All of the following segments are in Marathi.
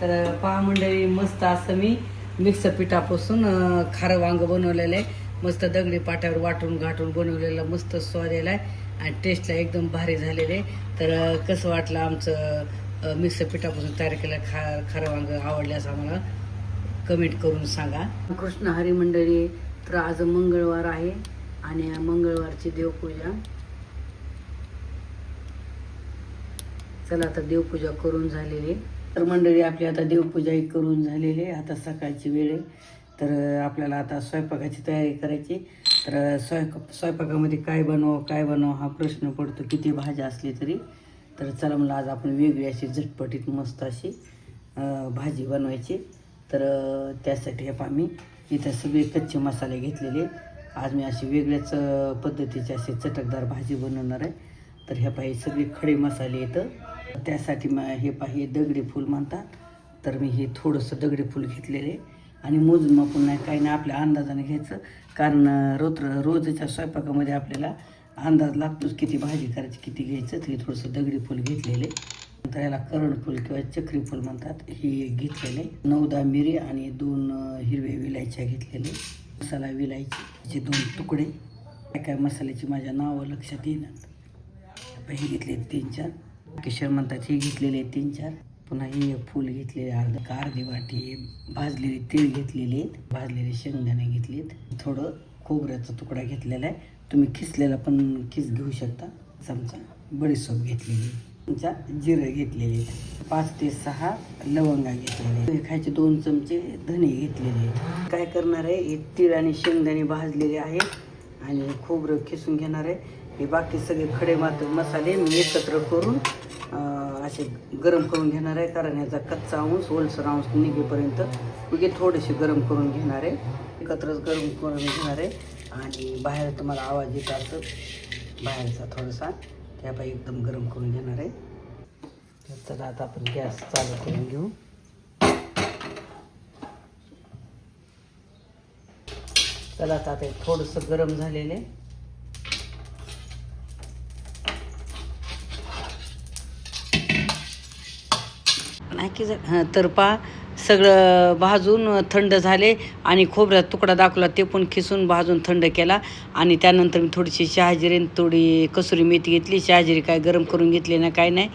तर पहा मंडळी मस्त असं मी मिक्स पिठापासून खारं वांग बनवलेलं आहे. मस्त दगडी पाट्यावर वाटून घाटून बनवलेलं मस्त स्वाद आहे. आणि टेस्टला एकदम भारी झालेले आहे. तर कसं वाटलं आमचं मिक्स पिठापासून तयार केलं खा खारं वांग आवडल्यास आम्हाला? कमेंट करून सांगा. कृष्ण हरी मंडळी तर आज मंगळवार आहे आणि मंगळवारची देवपूजा. चला आता देवपूजा करून झालेली आहे. तर मंडळी आपली आता देवपूजा एक करून झालेली आहे. आता सकाळची वेळ आहे. तर आपल्याला आता स्वयंपाकाची तयारी करायची तर स्वयंपाक स्वयंपाकामध्ये काय बनव काय बनव हा प्रश्न पडतो. किती भाज्या असली तरी. तर चला मला आज आपण वेगळी अशी झटपटीत मस्त अशी भाजी बनवायची. तर त्यासाठी हे पहा मी इथं सगळे कच्चे मसाले घेतलेले आज मी अशी वेगळ्याच पद्धतीची अशी चटकदार भाजी बनवणार आहे. तर ह्या पाहिजे सगळे खडे मसाले येतं त्यासाठी मग हे पाही दगडी फूल म्हणतात. तर मी हे थोडंसं दगडी फूल घेतलेले. आणि मोजमापून नाही काही नाही आपल्या अंदाजाने घ्यायचं. कारण रोत्र रोज रोजच्या स्वयंपाकामध्ये आपल्याला अंदाज लागतोच किती भाजी करायची किती घ्यायचं. ते थोडंसं दगडी फूल घेतलेले. नंतर याला करण फूल किंवा चक्री फूल म्हणतात. हे घेतलेले. नऊ दहा मिरी आणि दोन हिरव्या विलायच्या घेतलेले. मसाला विलायची. दोन तुकडे. काय काय मसाल्याची माझ्या नावं लक्षात येणार हे घेतले तीन चार किशोर म्हणतात हे घेतलेले तीन चार. पुन्हा हे फूल घेतलेले अर्ध का अर्धी वाटी भाजलेले तीळ घेतलेले आहेत भाजलेले शेंगदाणे घेतलेत. थोडं खोबऱ्याचा तुकडा घेतलेला आहे. तुम्ही खिसलेला पण खिस घेऊ शकता. चमचा बडीसोप घेतलेली तुमचा जिरं घेतलेले आहेत. पाच ते सहा लवंगा घेतलेले. आहेत. खायचे दोन चमचे धने घेतलेले. आहेत काय करणार आहे? हे तीळ आणि शेंगदाणे भाजलेले आहेत आणि खोबरं खिसून घेणार आहे. हे बाकी सगळे खडे मात मसाले मी एकत्र करून असे गरम करून घेणार आहे कारण याचा कच्चा अंश ओलसर अंश निघेपर्यंत उगे थोडेसे गरम करून घेणार आहे. एकत्रच गरम करून घेणार आहे. आणि बाहेर तुम्हाला आवाज येत असं बाहेरचा थोडासा त्यापाई एकदम गरम करून घेणार आहे. तर चला आता आपण गॅस चालू करून घेऊ. चला आता ते थोडंसं गरम झालेलं नाही की जर तर पा सगळं भाजून थंड झाले आणि खोबऱ्यात तुकडा दाखवला ते पण खिसून भाजून थंड केला. आणि त्यानंतर मी थोडीशी शहाजिरी थोडी कसुरी मेथी घेतली. शहाजिरी काय गरम करून घेतली ना काय नाही.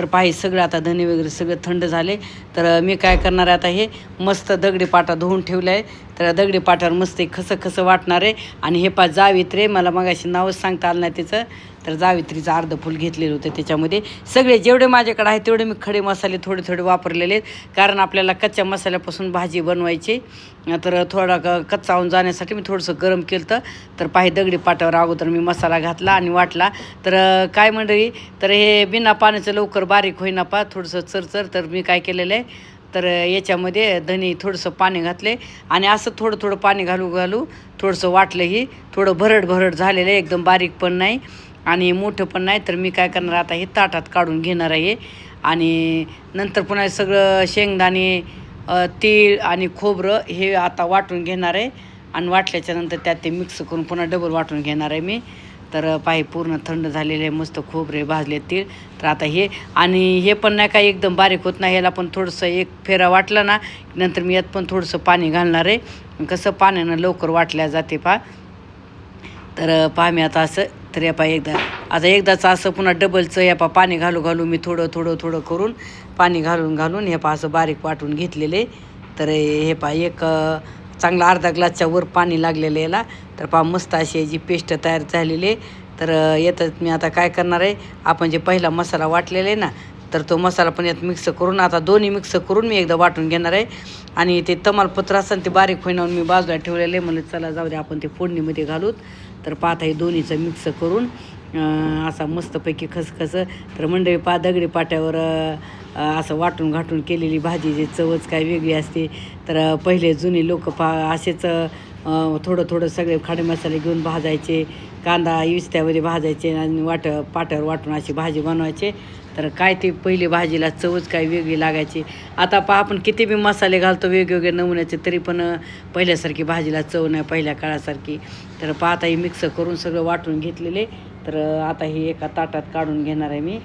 तर पाही सगळं आता धने वगैरे सगळं थंड झाले. तर मी काय करणार आहे आता हे मस्त दगडी पाटा धुवून ठेवलं आहे. तर दगडी पाटावर मस्त खसं खसं वाटणार आहे. आणि हे पा जावित्रे मला मगाशी नावच सांगता आलं नाही त्याचं तर जावित्रीचं अर्ध फुल घेतलेलं होतं त्याच्यामध्ये. सगळे जेवढे माझ्याकडे आहे तेवढे मी खडे मसाले थोडे थोडे वापरलेले आहेत. कारण आपल्याला कच्च्या मसाल्यापासून भाजी बनवायची. तर थोडा क कच्चा होऊन जाण्यासाठी मी थोडंसं गरम केलं तर तर पाही दगडी पाट्यावर अगोदर मी मसाला घातला आणि वाटला. तर काय मंडळी तर हे बिना पाण्याचं लवकर बारीक होईना पा थोडंसं चरचर. तर मी काय केलेलं आहे तर याच्यामध्ये धनी थोडंसं पाणी घातले आणि असं थोडं थोडं पाणी घालू घालू थोडंसं वाटलंही थोडं भरड भरड झालेलं आहे एकदम बारीक पण नाही आणि मोठं पण नाही. तर मी काय करणार आता हे ताटात काढून घेणार आहे. आणि नंतर पुन्हा सगळं शेंगदाणे तीळ आणि खोबरं हे आता वाटून घेणार आहे. आणि वाटल्याच्यानंतर त्यात ते मिक्स करून पुन्हा डबल वाटून घेणार आहे मी. तर पाय पूर्ण थंड झालेले आहे मस्त खोबरे भाजले तीळ तर आता हे आणि हे पण नाही काय एकदम बारीक होत नाही ह्याला पण थोडंसं एक फेरा वाटला ना नंतर मी यात पण थोडंसं पाणी घालणार आहे. कसं पाण्यानं लवकर वाटल्या जाते पा तर पहा मी आता असं तर या पा एकदा आता एकदाचं असं पुन्हा डबलचं या पा पाणी घालू घालू मी थोडं थोडं थोडं करून. पाणी घालून घालून हे पा असं बारीक वाटून घेतलेले. तर हे पा एक चांगला अर्धा ग्लासच्या वर पाणी लागलेलं याला. तर पा मस्त अशी याची पेस्ट तयार झालेली आहे. तर येतात मी आता काय करणार आहे आपण जे पहिला मसाला वाटलेला आहे ना तर तो मसाला पण यात मिक्स करून आता दोन्ही मिक्स करून मी एकदा वाटून घेणार आहे. आणि ते तमालपत्र असेल ते बारीक होईनावून मी बाजूला ठेवलेलं आहे. म्हणलं चला जाऊ दे आपण ते फोडणीमध्ये घालूत. तर पाहता हे दोन्हीचं मिक्स करून असा मस्तपैकी खसखस. तर मंडळी पा दगडी पाट्यावर असं वाटून घाटून केलेली भाजी जी चवच काय वेगळी असते तर पहिले जुने लोक पा असेच थोडं थोडं सगळे खडे मसाले घेऊन भाजायचे कांदा इस्त्यामध्ये भाजायचे आणि वाट पाट्यावर वाटून अशी भाजी बनवायचे. तर काय ते पहिले भाजीला चवच काय वेगळी लागायची. आता पहा आपण किती बी मसाले घालतो वेगवेगळे नमुन्याचे तरी पण पहिल्यासारखी भाजीला चव नाही पहिल्या काळासारखी. तर पाहता हे मिक्स करून सगळं वाटून घेतलेले. तर आता हे एका ताटात काढून घेणार आहे मी.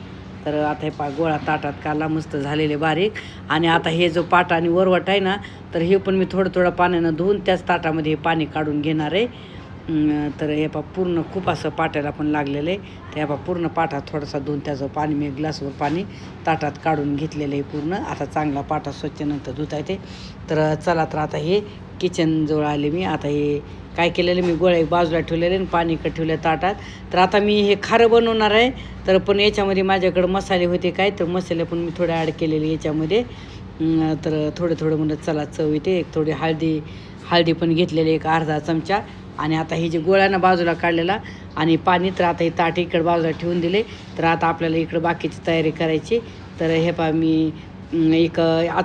तर आता हे पा गोळा ताटात काला मस्त झालेले बारीक. आणि आता हे जो पाट आणि वरवट आहे ना तर हे पण मी थोडं थोडं पाण्यानं धुवून त्याच ताटामध्ये हे पाणी काढून घेणार आहे. तर हे पा पूर्ण खूप असं पाट्याला पण लागलेलं आहे. तर हे पा पूर्ण पाटा थोडासा धुवून त्याचं पाणी मी ग्लासवर पाणी ताटात काढून घेतलेलं आहे पूर्ण. आता चांगला पाटा स्वच्छ नंतर धुता येते. तर चला तर आता हे किचनजवळ आले मी. आता हे काय केलेलं मी गोळ्या बाजूला ठेवलेले आणि पाणी इकडे ठेवलं ताटात. तर आता मी हे खारं बनवणार आहे. तर पण याच्यामध्ये माझ्याकडं मसाले होते काय तर मसाले पण मी थोडे ॲड केलेले याच्यामध्ये. तर थोडं थोडं म्हणलं चला चव येते. एक थोडी हळदी हळदी पण घेतलेली एक अर्धा चमचा. आणि आता हे जे गोळ्यानं बाजूला काढलेला आणि पाणी तर आता हे ताट इकडं बाजूला ठेवून दिले. तर आता आपल्याला इकडं बाकीची तयारी करायची. तर हे पा मी एक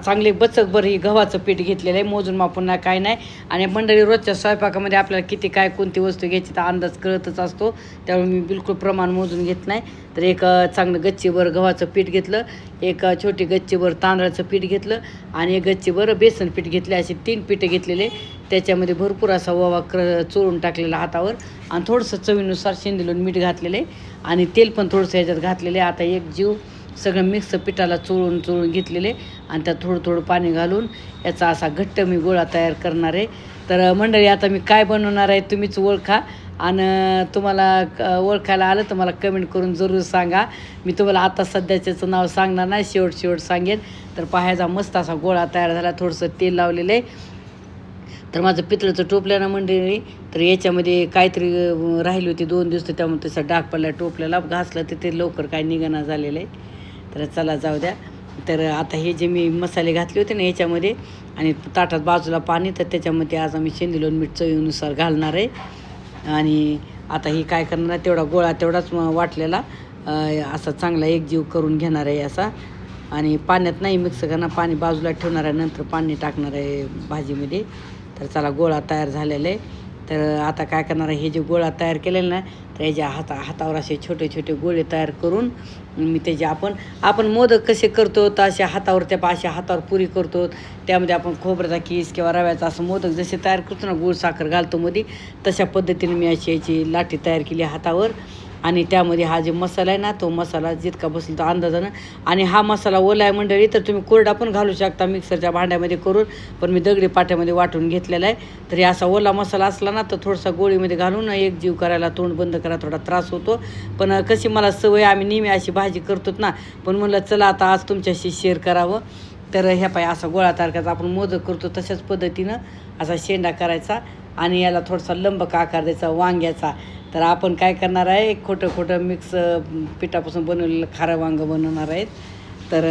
चांगले बचकभर ही गव्हाचं पीठ घेतलेलं आहे मोजून मापून काय नाही. आणि मंडळी रोजच्या स्वयंपाकामध्ये आपल्याला किती काय कोणती वस्तू घ्यायची तर अंदाज कळतच असतो. त्यामुळे मी बिलकुल प्रमाण मोजून घेत नाही. तर एक चांगलं गच्चीभर गव्हाचं पीठ घेतलं एक छोटी गच्चीभर तांदळाचं पीठ घेतलं आणि एक गच्चीभर बेसन पीठ घेतले. असे तीन पीठं घेतलेले त्याच्यामध्ये भरपूर असा ओवा क्र चोळून टाकलेला हातावर आणि थोडंसं चवीनुसार शेंदिलून मीठ घातलेले आणि तेल पण थोडंसं ह्याच्यात घातलेले आता एक जीव सगळं मिक्स पिठाला चोळून चोळून घेतलेले आणि त्यात थोडं थोडं पाणी घालून याचा असा घट्ट मी गोळा तयार करणार आहे. तर मंडळी आता मी काय बनवणार आहे तुम्हीच ओळखा आणि तुम्हाला क- ओळखायला आलं तर मला कमेंट करून जरूर सांगा. मी तुम्हाला आता सध्याच्याचं नाव सांगणार नाही शेवट शेवट सांगेन. तर पाहायचा मस्त असा गोळा तयार झाला थोडंसं तेल लावलेलं आहे. तर माझं पितळचं टोपलं ना मंडळी तर याच्यामध्ये काहीतरी राहिली होती दोन दिवस त्यामुळे त्याचा डाग पडला टोपल्याला घासलं तर ते लवकर काय निघाना झालेलं आहे. तर चला जाऊ द्या. तर आता हे जे मी मसाले घातले होते ना ह्याच्यामध्ये आणि ताटात बाजूला पाणी तर त्याच्यामध्ये आज आम्ही शेंदिलोन मीठ चवीनुसार घालणार आहे. आणि आता ही काय करणार आहे, तेवढा गोळा तेवढाच वाटलेला असा चांगला एकजीव करून घेणार आहे असा. आणि पाण्यात नाही मिक्स करणार पाणी बाजूला ठेवणार आहे नंतर पाणी टाकणार आहे भाजीमध्ये. तर चला गोळा तयार झालेला आहे. तर आता काय करणार आहे हे जे गोळा तयार केलेला ना त्याच्या हाता हातावर असे छोटे छोटे गोळे तयार करून मी त्याचे आपण आपण मोदक कसे करतो तर असे हातावर त्या अशा हातावर पुरी करतो. त्यामध्ये आपण खोबऱ्याचा किस किंवा रव्याचा असं मोदक जसे तयार करतो ना गुळ साखर घालतो मध्ये तशा पद्धतीने मी अशी याची लाठी तयार केली हातावर. आणि त्यामध्ये हा जे मसाला आहे ना तो मसाला जितका बसेल तो अंदाजानं. आणि हा मसाला ओला आहे मंडळी तर तुम्ही कोरडा पण घालू शकता मिक्सरच्या भांड्यामध्ये करून पण मी दगडी पाट्यामध्ये वाटून घेतलेला आहे. तरी असा ओला मसाला असला ना तर थोडासा गोळीमध्ये घालून एक जीव करायला तोंड बंद करायला थोडा त्रास होतो. पण कशी मला सवय आम्ही नेहमी अशी भाजी करतोच ना पण म्हणलं चला आता आज तुमच्याशी शेअर करावं. तर ह्या पाय असा गोळा तारखाचा आपण मोदक करतो तशाच पद्धतीनं असा शेंडा करायचा आणि याला थोडासा लंबक आकार द्यायचा वांग्याचा. तर आपण काय करणार आहे खोटं खोटं मिक्स पिठापासून बनवलेलं खारं वांगं बनवणार आहेत. तर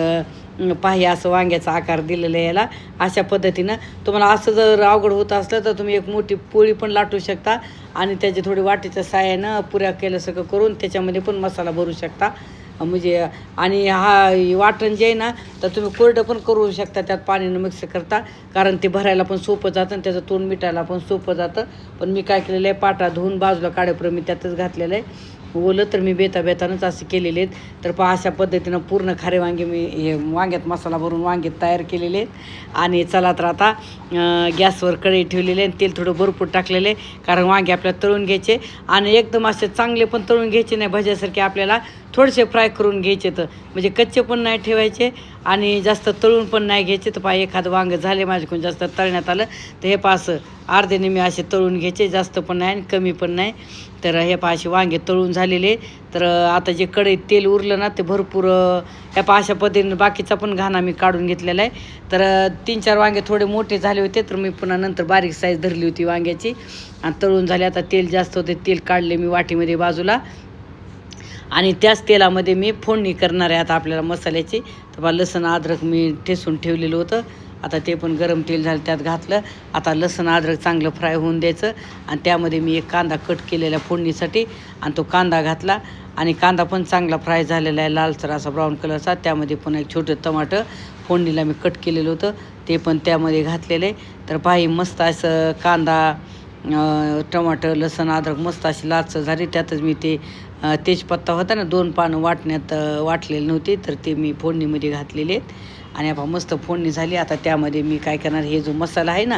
अं, पाही असं वांग्याचा आकार दिलेला आहे याला. अशा पद्धतीनं तुम्हाला असं जर अवघड होत असलं तर तुम्ही एक मोठी पोळी पण लाटू शकता आणि त्याची थोडी वाटीच्या साह्यानं पुऱ्या केलं सगळं करून त्याच्यामध्ये पण मसाला भरू शकता. म्हणजे आणि हा वाटण जे आहे ना तर तुम्ही कोरडं पण करू शकता त्यात पाण्यानं मिक्स करता. कारण ते भरायला पण सोपं जातं आणि त्याचं तोंड मिटायला पण सोपं जातं. पण मी काय केलेलं आहे पाटा धुवून बाजूला काढेपर्यंत मी त्यातच घातलेलं आहे. ओलं तर मी बेता बेतानंच असे केलेले आहेत. तर पहा अशा पद्धतीनं पूर्ण खारे वांगे मी हे वांग्यात मसाला भरून वांगे तयार केलेले आहेत. आणि चला तर आता गॅसवर कढई ठेवलेले आणि तेल थोडं भरपूर टाकलेले कारण वांगे आपल्याला तळून घ्यायचे. आणि एकदम असे चांगले पण तळून घ्यायचे नाही भज्यासारखे आपल्याला. थोडेसे फ्राय करून घ्यायचे तर म्हणजे कच्चे पण नाही ठेवायचे आणि जास्त तळून पण नाही घ्यायचे. तर पहा एखादं वांगं झाले माझ्याकडून जास्त तळण्यात आलं तर हे पास असं अर्धेने मी असे तळून घ्यायचे जास्त पण नाही आणि कमी पण नाही. तर हे पहा असे वांगे तळून झालेले. तर आता जे कढईत तेल उरलं ना ते भरपूर ह्या पहा अशा पद्धतीने बाकीचा पण घाणा मी काढून घेतलेला आहे. तर तीन चार वांगे थोडे मोठे झाले होते तर मी पुन्हा नंतर बारीक साईज धरली होती वांग्याची. आणि तळून झाले आता तेल जास्त होते तेल काढले मी वाटीमध्ये बाजूला. आणि त्याच तेलामध्ये मी फोडणी करणार आहे आता आपल्याला मसाल्याची. तर बा लसण अद्रक मी ठेसून ठेवलेलं होतं. आता ते पण गरम तेल झालं त्यात घातलं. आता लसण अद्रक चांगलं फ्राय होऊन द्यायचं. आणि त्यामध्ये मी एक कांदा कट केलेला फोडणीसाठी आणि तो कांदा घातला. आणि कांदा पण चांगला फ्राय झालेला आहे लालसर असा ब्राऊन कलरचा. त्यामध्ये पण एक छोटं टमाटर फोडणीला मी कट केलेलं होतं. ते पण त्यामध्ये घातलेलं आहे. तर पाही मस्त असं कांदा अं, टमाटर लसण अद्रक मस्त अशी लालसर झाली. त्यातच मी ते तेजपत्ता होता ना दोन पानं वाटण्यात वाटलेले नव्हते तर ते मी फोडणीमध्ये घातलेले आहेत. आणि आपण मस्त फोडणी झाली. आता त्यामध्ये मी काय करणार हे जो मसाला आहे ना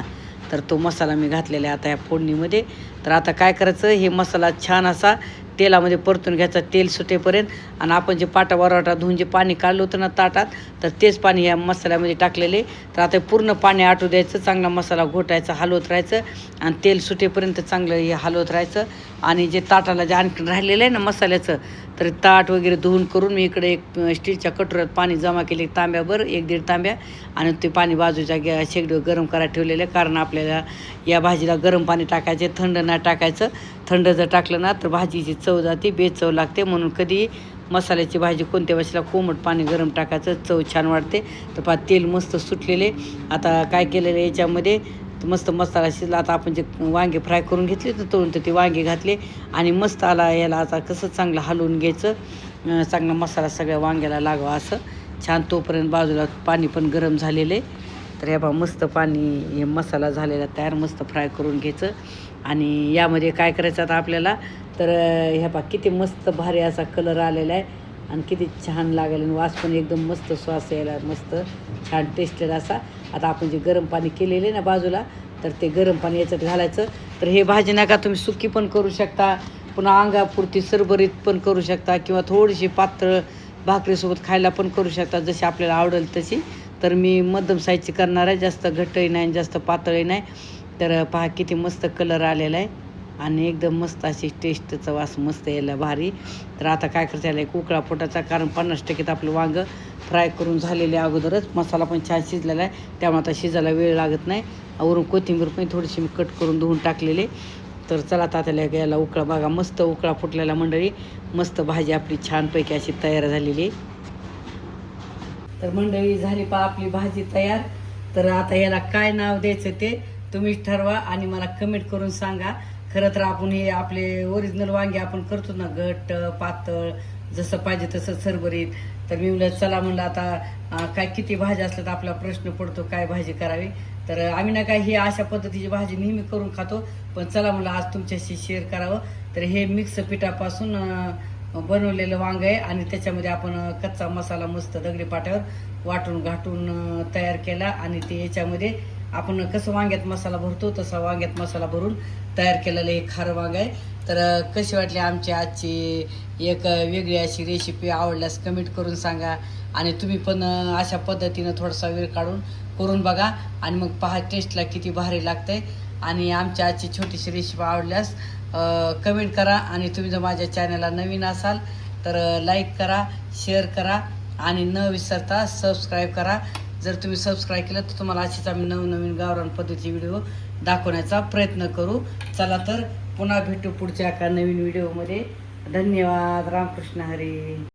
तर तो मसाला मी घातलेला आहे आता या फोडणीमध्ये. तर आता काय करायचं हे मसाला छान असा तेलामध्ये परतून घ्यायचं तेल सुटेपर्यंत आणि आपण जे पाटा वरवाटा धुवून जे पाणी काढलं होतं ना ताटात तर तेच पाणी या मसाल्यामध्ये टाकलेले. तर आता पूर्ण पाणी आटू द्यायचं चांगला मसाला घोटायचा हलवत राहायचं आणि तेल सुटेपर्यंत चांगलं हे हलवत राहायचं. आणि जे ताटाला जे आणखी राहिलेलं आहे ना मसाल्याचं तर ताट वगैरे धुवून करून मी इकडे एक स्टीलच्या कटोऱ्यात पाणी जमा केले एक एक दीड तांब्या. आणि ते पाणी बाजूच्या गॅ शेगडीवर गरम करायला ठेवलेलं आहे कारण आपल्याला या भाजीला गरम पाणी टाकायचे थंड नाही टाकायचं. थंड जर टाकलं ना तर भाजीची चव जाते बेचव लागते. म्हणून कधी मसाल्याची भाजी कोणत्या वेळेसला कोमट पाणी गरम टाकायचं चव छान वाटते तर पा तेल मस्त सुटलेले. आता काय केलेलं याच्यामध्ये? मस्त मसाला शिजला. आता आपण जे वांगे फ्राय करून घेतले तर तळून तर ते वांगे घातले. आणि मस्त आला याला आता कसं चांगलं हलवून घ्यायचं. चांगला मसाला सगळ्या वांग्याला लागावा असं. छान तोपर्यंत बाजूला पाणी पण गरम झालेलं आहे. तर हे बा मस्त पाणी हे मसाला झालेला तयार मस्त फ्राय करून घ्यायचं. आणि यामध्ये काय करायचं आता आपल्याला? तर ह्या बा किती मस्त भारी असा कलर आलेला आहे. आणि किती छान लागेल. आणि वास पण एकदम मस्त श्वास यायला मस्त छान टेस्टेड असा. आता आपण जे गरम पाणी केलेले आहे ना बाजूला तर ते गरम पाणी याच्यात घालायचं. तर हे भाजी नका तुम्ही सुकी पण करू शकता. पुन्हा अंगापुरती सरभरीत पण करू शकता. किंवा थोडीशी पातळ भाकरीसोबत खायला पण करू शकता जशी आपल्याला आवडेल तशी. तर मी मध्यम साईजची करणार आहे. जास्त घट्टही नाही आणि जास्त पातळही नाही. तर पहा किती मस्त कलर आलेला आहे. आणि एकदम मस्त अशी टेस्टचा वास मस्त यायला भारी. तर आता काय करता आहे उकळा पोटाचा कारण पन्नास टक्केत आपलं वांगं फ्राय करून झालेले अगोदरच. मसाला पण छान शिजलेला आहे. त्यामुळे आता शिजायला वेळ लागत नाही. वरून कोथिंबीर पण थोडीशी मी कट करून धुवून टाकलेले तर चला तात्याला याला उकळा बघा. मस्त उकळा फुटलेला मंडळी. मस्त भाजी आपली छानपैकी अशी तयार झालेली आहे. तर मंडळी झाली पा आपली भाजी तयार. तर आता याला काय नाव द्यायचं ते तुम्हीच ठरवा आणि मला कमेंट करून सांगा. खरं तर आपण हे आपले ओरिजिनल वांगे आपण करतो ना घट्ट पातळ जसं पाहिजे तसं सरभरीत. तर मी म्हणलं चला म्हणलं आता काय किती भाज्या असल्या तर आपला प्रश्न पडतो काय भाजी करावी? तर आम्ही ना काय ही अशा पद्धतीची भाजी नेहमी करून खातो. पण चला म्हणलं आज तुमच्याशी शेअर करावं. तर हे मिक्स पिठापासून बनवलेलं वांग आहे आणि त्याच्यामध्ये आपण कच्चा मसाला मस्त दगडी पाट्यावर वाटून घाटून तयार केला आणि ते याच्यामध्ये आपण कसं वांग्यात मसाला भरतो तसा वांग्यात मसाला भरून तयार केलेलं हे खारं वांग आहे. तर कशी वाटली आमची आजची एक वेगळी अशी रेसिपी आवडल्यास कमेंट करून सांगा. आणि तुम्ही पण अशा पद्धतीनं थोडासा वेळ काढून करून बघा आणि मग पहा टेस्टला किती भारी लागतंय. आणि आमच्या आजची छोटीशी रेसिपी आवडल्यास कमेंट करा आणि तुम्ही जर माझ्या चॅनलला नवीन असाल तर लाईक करा शेअर करा आणि न विसरता सबस्क्राईब करा. जर तुम्ही सबस्क्राईब केलं तर तुम्हाला अशीच आम्ही नवनवीन गावरान पद्धतीचे व्हिडिओ दाखवण्याचा प्रयत्न करू. चला तर पुन्हा भेटू पुढच्या एका नवीन व्हिडिओमध्ये धन्यवाद. रामकृष्ण हरी.